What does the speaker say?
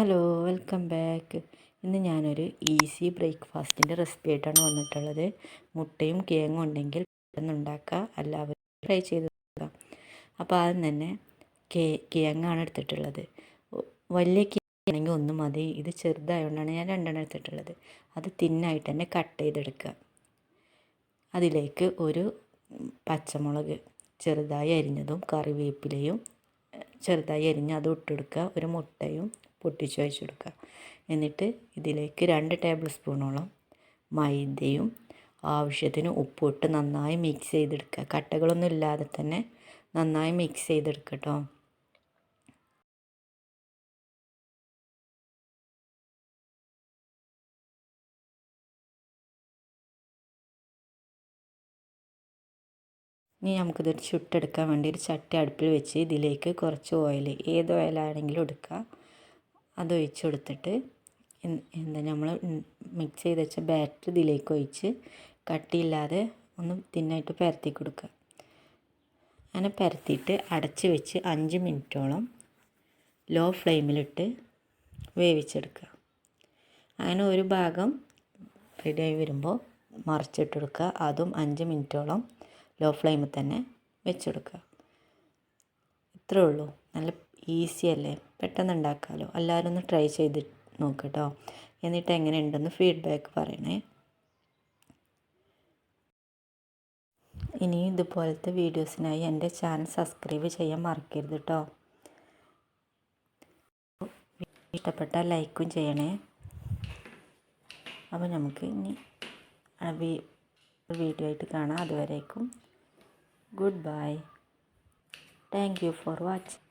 Welcome back ഇന്ന് ഞാനൊരു easy ബ്രേക്ക്ഫാസ്റ്റിന്റെ recipe ആയിട്ടാണ് വന്നിട്ടുള്ളത്. മുട്ടയും കേങ്ങും ഉണ്ടെങ്കിൽ പെട്ടെന്ന് ഉണ്ടാക്കുക. എല്ലാവരും ട്രൈ ചെയ്ത് നോക്കുക. അപ്പോൾ ആദ്യം തന്നെ കേ കേങ്ങാണ് എടുത്തിട്ടുള്ളത്. വലിയ കേങ്ങാണെങ്കിൽ ഒന്ന് മതി. ഇത് ചെറുതായതുകൊണ്ടാണ് ഞാൻ രണ്ടെണ്ണം എടുത്തിട്ടുള്ളത്. അത് തിന്നായിട്ട് തന്നെ കട്ട് ചെയ്തെടുക്കുക. അതിലേക്ക് ഒരു പച്ചമുളക് ചെറുതായി അരിഞ്ഞതും കറിവേപ്പിലയും ചെറുതായി അരിഞ്ഞ് അത് ഇട്ടെടുക്കുക ഒരു മുട്ടയും പൊട്ടിച്ച് വെച്ച് കൊടുക്കുക. എന്നിട്ട് ഇതിലേക്ക് രണ്ട് ടേബിൾ സ്പൂണോളം മൈദയും ആവശ്യത്തിന് ഉപ്പും ഇട്ട് നന്നായി മിക്സ് ചെയ്തെടുക്കുക. കട്ടകളൊന്നും ഇല്ലാതെ തന്നെ നന്നായി മിക്സ് ചെയ്തെടുക്കട്ടോ കേട്ടോ ഇനി നമുക്കിതൊരു ചുട്ടെടുക്കാൻ വേണ്ടി ഒരു ചട്ടി അടുപ്പിൽ വെച്ച് ഇതിലേക്ക് കുറച്ച് ഓയിൽ ഏത് ഓയിലാണെങ്കിലും എടുക്കുക. അത് ഒഴിച്ച് കൊടുത്തിട്ട് എന്താ നമ്മൾ മിക്സ് ചെയ്ത് വെച്ച ബാറ്റർ ഇതിലേക്ക് ഒഴിച്ച് കട്ടിയില്ലാതെ ഒന്ന് തിന്നായിട്ട് പരത്തി കൊടുക്കുക. അങ്ങനെ പരത്തിയിട്ട് അടച്ച് വെച്ച് അഞ്ച് മിനിറ്റോളം ലോ ഫ്ലെയിമിലിട്ട് വേവിച്ചെടുക്കുക. അങ്ങനെ ഒരു ഭാഗം റെഡിയായി വരുമ്പോൾ മറിച്ചിട്ട് കൊടുക്കുക. അതും അഞ്ച് മിനിറ്റോളം ലോ ഫ്ലെയിമിൽ തന്നെ വെച്ചെടുക്കുക ഇത്രേ ഉള്ളൂ. നല്ല ഈസി അല്ലേ? പെട്ടെന്ന് ഉണ്ടാക്കാമല്ലോ എല്ലാവരും ഒന്ന് ട്രൈ ചെയ്ത് നോക്ക് കേട്ടോ എന്നിട്ട് എങ്ങനെ ഉണ്ടെന്ന് ഫീഡ്ബാക്ക് പറയണേ. ഇനിയും ഇതുപോലത്തെ വീഡിയോസിനായി എന്റെ ചാനൽ സബ്സ്ക്രൈബ് ചെയ്യാൻ മറക്കരുത് കേട്ടോ ഇഷ്ടപ്പെട്ട ലൈക്കും ചെയ്യണേ. അപ്പോൾ നമുക്ക് ഇനി വീഡിയോ ആയിട്ട് കാണാം. അതുവരേക്കും good bye thank you for watching.